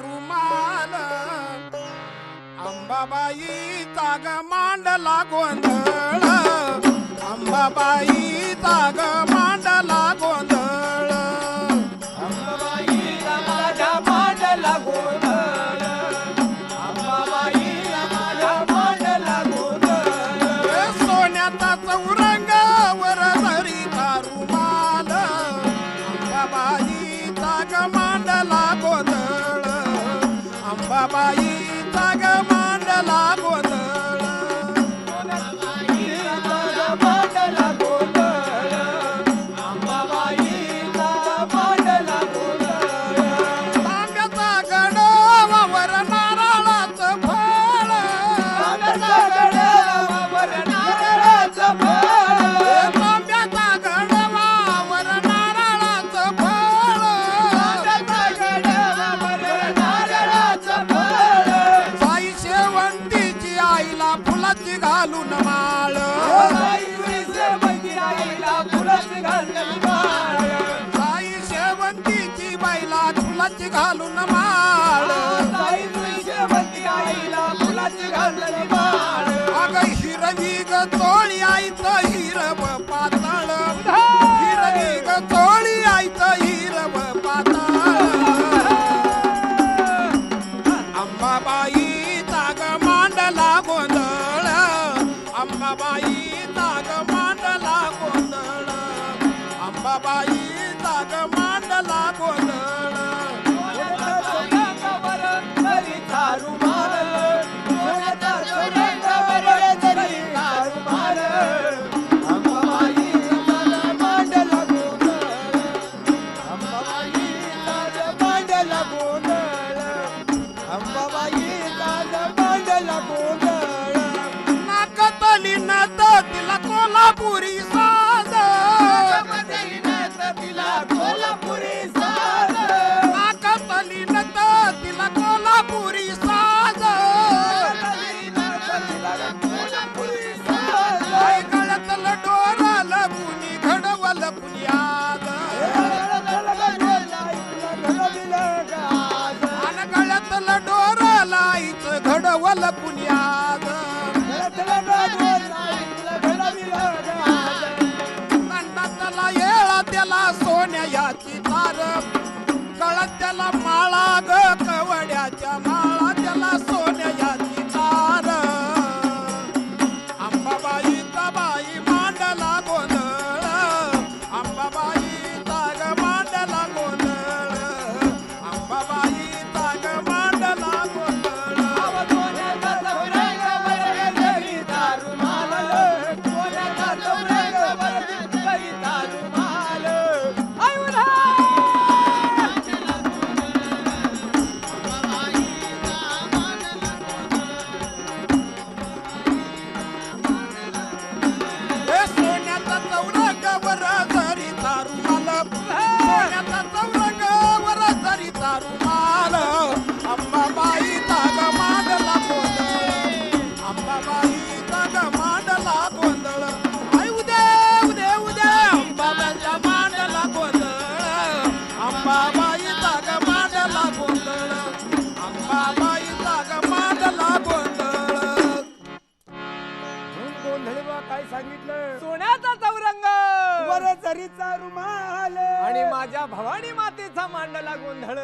रुमाल. अंबाबाई ताग मांडला गोंधळ. अंबाबाई ताग मांडला गोंधळ. साई शेवंतीची बाईला फुलाची घालून माळ. अग हिरवी ग तोळी आयत हिरव पातळ. हिरवी ग तोळी आयत हिरव पातळ. अंबाबाई ताग मांडला गोंधळ. Ambabai la you. ಸಕಲ ಮಾಳಾಗ सांगितलं. सोन्याचा चौरंग. वर जरीचा रुमाल. आणि माझ्या भवानी मातेचा मांड लागून धळ